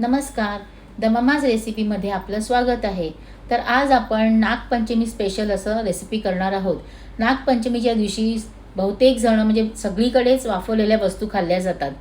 नमस्कार. The mama's रेसिपीमध्ये आपलं स्वागत आहे. तर आज आपण नागपंचमी स्पेशल असं रेसिपी करणार आहोत. नागपंचमीच्या दिवशी बहुतेक जणं म्हणजे सगळीकडेच वाफवलेल्या वस्तू खाल्ल्या जातात.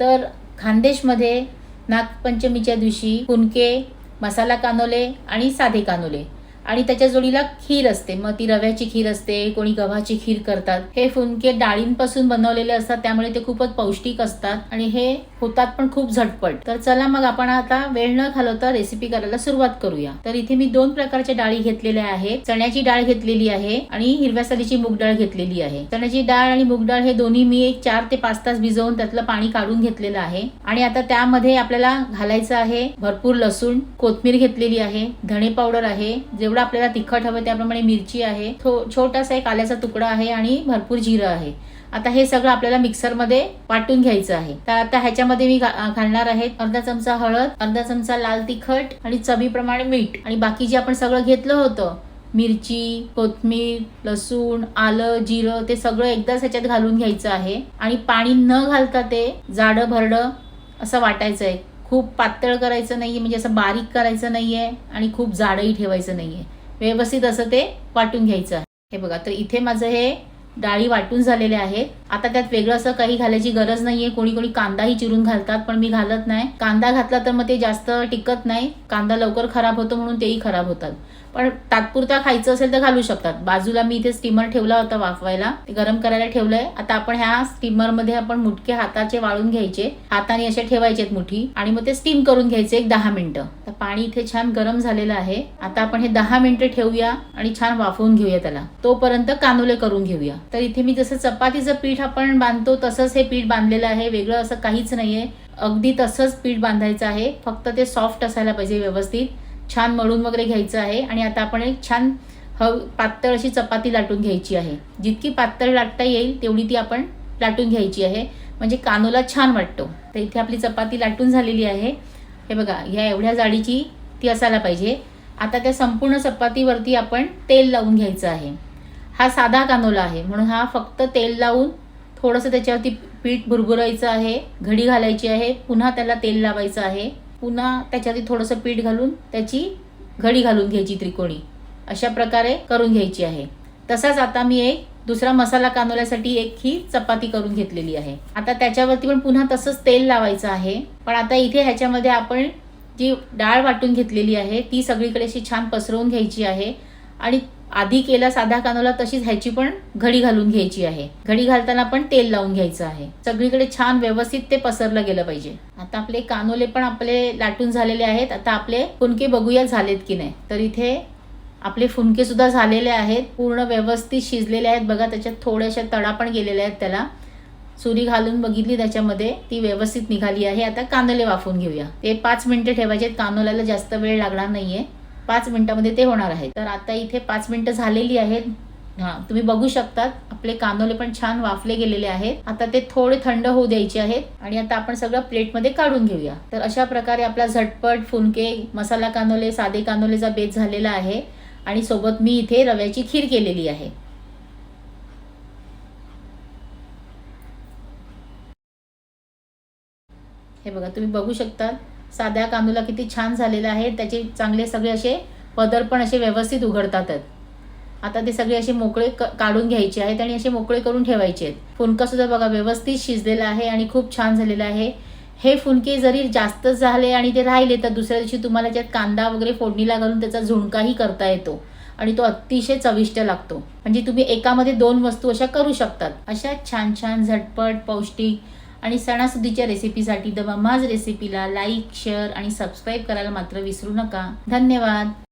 तर खानदेशमध्ये नागपंचमीच्या दिवशी कुणके मसाला कानोले आणि साधे कानोले आणि त्याच्या जोडीला खीर असते. मग ती रव्याची खीर असते कोणी गव्हाची खीर करतात. हे फुनके डाळींपासून बनवलेले असतात त्यामुळे ते खूपच पौष्टिक असतात आणि हे होतात पण खूप झटपट. तर चला मग आपण आता वेळ न घालवता रेसिपी करायला सुरुवात करूया. तर इथे मी दोन प्रकारच्या डाळी घेतलेल्या आहेत. चण्याची डाळ घेतलेली आहे आणि हिरव्या सालीची मूग डाळ घेतलेली आहे. चण्याची डाळ आणि मूग डाळ हे दोन्ही मी एक चार ते पाच तास भिजवून त्यातलं पाणी काढून घेतलेलं आहे. आणि आता त्यामध्ये आपल्याला घालायचं आहे भरपूर लसूण कोथमीर घेतलेली आहे धणे पावडर आहे जेवढं आपल्याला तिखट हवं त्याप्रमाणे मिरची आहे थो- छोटासा एक आल्याचा तुकडा आहे आणि भरपूर जिरं आहे. आता हे सगळं आपल्याला मिक्सरमध्ये वाटून घ्यायचं आहे. तर आता ह्याच्यामध्ये मी घा- घालणार आहे अर्धा चमचा हळद अर्धा चमचा लाल तिखट आणि चवीप्रमाणे मीठ. आणि बाकी जे आपण सगळं घेतलं होतं मिरची कोथमीर लसूण आलं जिरं ते सगळं एकदाच ह्याच्यात घालून घ्यायचं आहे. आणि पाणी न घालता ते जाडं भरडं असं वाटायचं आहे. खूप पातळ करायचं नाहीये म्हणजे असं बारीक करायचं नाहीये आणि खूप जाडही ठेवायचं नाहीये. व्यवस्थित असं ते वाटून घ्यायचं आहे. हे बघा तर इथे माझं हे डाळी वाटून झालेले आहेत. आता त्यात वेगळं असं काही घालायची गरज नाहीये. कोणी कोणी कांदाही चिरून घालतात पण मी घालत नाही. कांदा घातला तर मग ते जास्त टिकत नाही. कांदा लवकर खराब होतो म्हणून तेही खराब होतात. पण तात्पुरता खायचं असेल तर घालू शकतात. बाजूला मी इथे स्टीमर ठेवला होता वाफवायला. ते गरम करायला ठेवलंय. आता आपण ह्या स्टीमरमध्ये आपण मुटके हाताचे वाळून घ्यायचे. हाताने असे ठेवायचेत मुठी आणि मग ते स्टीम करून घ्यायचे एक दहा मिनिटं. तर पाणी इथे छान गरम झालेलं आहे. आता आपण हे दहा मिनिटं ठेवूया आणि छान वाफवून घेऊया त्याला. तोपर्यंत कानोले करून घेऊया. तर इथे मी जसं चपातीचं पीठ आपण बांधतो तसंच हे पीठ बांधलेलं आहे. वेगळं असं काहीच नाहीये. अगदी तसंच पीठ बांधायचं आहे. फक्त ते सॉफ्ट असायला पाहिजे व्यवस्थित. छान मळून वगैरे घ्यायचं आहे आणि आता आपण एक छान हव पातळ अशी चपाती लाटून घ्यायची आहे. जितकी पातळ लाटता येईल तेवढी ती आपण लाटून घ्यायची आहे. म्हणजे कानोला छान वाटतो. तर इथे आपली चपाती लाटून झालेली आहे. हे बघा ह्या एवढ्या जाडीची ती असायला पाहिजे. आता त्या संपूर्ण चपातीवरती आपण तेल लावून घ्यायचं आहे. हा साधा कानोला आहे. म्हणून हा फक्त तेल लावून थोडंसं त्याच्यावरती पीठ भुरभुरायचं आहे घडी घालायची आहे पुन्हा त्याला तेल लावायचं आहे. पुन्हा त्याच्यात थोडंसं पीठ घालून त्याची घडी घालून घ्यायची त्रिकोणी. अशा प्रकारे करून घ्यायची आहे. तसाच आता मी एक दुसरा मसाला कानोल्यासाठी एक ही चपाती करून घेतलेली आहे. आता त्याच्यावरती पण पुन्हा तसंच तेल लावायचं आहे. पण आता इथे ह्याच्यामध्ये आपण जी डाळ वाटून घेतलेली आहे ती सगळीकडे अशी छान पसरवून घ्यायची आहे. आणि आधी केला साधा कानोला तशीच ह्याची पण घडी घालून घ्यायची आहे. घडी घालताना पण तेल लावून घ्यायचं आहे. सगळीकडे छान व्यवस्थित ते पसरलं गेलं पाहिजे. आता आपले कानोले पण आपले लाटून झालेले आहेत. आता आपले फुनके बघूया झालेत की नाही. तर इथे आपले फुनके सुद्धा झालेले आहेत. पूर्ण व्यवस्थित शिजलेले आहेत. बघा त्याच्यात थोड्याशा तडा पण गेलेल्या आहेत त्याला. सुरी घालून बघितली त्याच्यामध्ये. ती व्यवस्थित निघाली आहे. आता कानोले वाफून घेऊया. ते पाच मिनिटं ठेवायचे कानोल्याला जास्त वेळ लागणार नाहीये. पाच मिनटामध्ये ते होणार आहे. तर आता इथे पाच मिनिटं झालेली आहेत. हा तुम्ही बघू शकतात आपले कानोले पण छान वाफले गेलेले आहेत. आता ते थोडे थंड होऊ द्यायचे आहेत आणि आता आपण सगळं प्लेटमध्ये काढून घेऊया. तर अशा प्रकारे आपला झटपट फुनके मसाला कानोले साधे कानोलेचा बेत झालेला आहे आणि सोबत मी इथे रव्याची खीर केलेली आहे. हे बघा तुम्ही बघू शकता साध्या कांदूला किती छान झालेला आहे त्याचे चांगले सगळे असे पदर पण असे व्यवस्थित उघडतातच. आता ते सगळे असे मोकळे क- काढून घ्यायचे आहेत आणि असे मोकळे करून ठेवायचे आहेत. फुनका सुद्धा बघा व्यवस्थित शिजलेला आहे आणि खूप छान झालेला आहे. हे फुनके जरी जास्त झाले आणि ते राहिले तर दुसऱ्या दिवशी तुम्हाला त्यात कांदा वगैरे फोडणीला घालून त्याचा झुणकाही करता येतो आणि तो अतिशय चविष्ट लागतो. म्हणजे तुम्ही एकामध्ये दोन वस्तू अशा करू शकतात. अशा छान छान झटपट पौष्टिक आणि सणासुदीच्या रेसिपीसाठी द मम्माज रेसिपीला लाईक शेअर आणि सबस्क्राईब करायला मात्र विसरू नका. धन्यवाद.